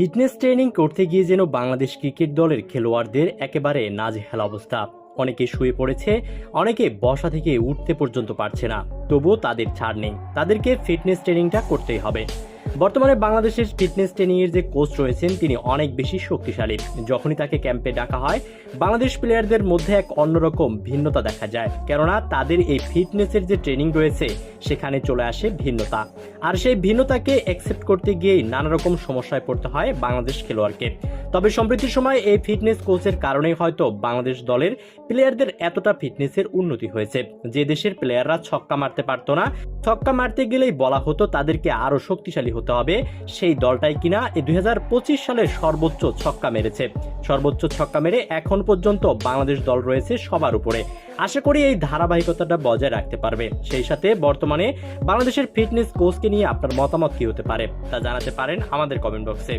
Fitness training করতে গিয়ে যেন বাংলাদেশ ক্রিকেট দলের খেলোয়াড়দের একেবারে নাজেহাল অবস্থা। অনেকে শুয়ে পড়েছে, অনেকে বসা থেকে উঠতে পর্যন্ত পারছে না। তবুও তাদের ছাড় নেই। তাদেরকে ফিটনেস ট্রেনিংটা করতেই হবে। বর্তমানে বাংলাদেশের ফিটনেস ট্রেনিংয়ের যে কোচ রয়েছেন, তিনি অনেক বেশি শক্তিশালী। যখনই তাকে ক্যাম্পে ডাকা হয়, বাংলাদেশ প্লেয়ারদের মধ্যে এক অন্যরকম ভিন্নতা দেখা যায়। কেননা, তাদের এই ফিটনেসের যে ট্রেনিং রয়েছে, সেখানে চলে আসে ভিন্নতা। আর সেই ভিন্নতাকে অ্যাকসেপ্ট করতে গিয়েই নানা রকম সমস্যায় পড়তে হয় বাংলাদেশ খেলোয়াড়কে। তবে সম্প্রতির সময় এই ফিটনেস কোচের কারণেই হয়তো বাংলাদেশ দলের প্লেয়ারদের এতটা ফিটনেসের উন্নতি হয়েছে। যে দেশের প্লেয়াররা ছক্কা মারতে পারতো না, ছক্কা মারতে গেলেই বলা হতো তাদেরকে আরও শক্তিশালী হতে হবে, সেই দলটাই কিনা দুই সালে সর্বোচ্চ ছক্কা মেরেছে। সর্বোচ্চ ছক্কা মেরে এখন পর্যন্ত বাংলাদেশ দল রয়েছে সবার উপরে। আশা করি এই ধারাবাহিকতাটা বজায় রাখতে পারবে। সেই সাথে বর্তমানে বাংলাদেশের ফিটনেস কোচকে নিয়ে আপনার মতামত কি হতে পারে তা জানাতে পারেন আমাদের কমেন্ট বক্সে।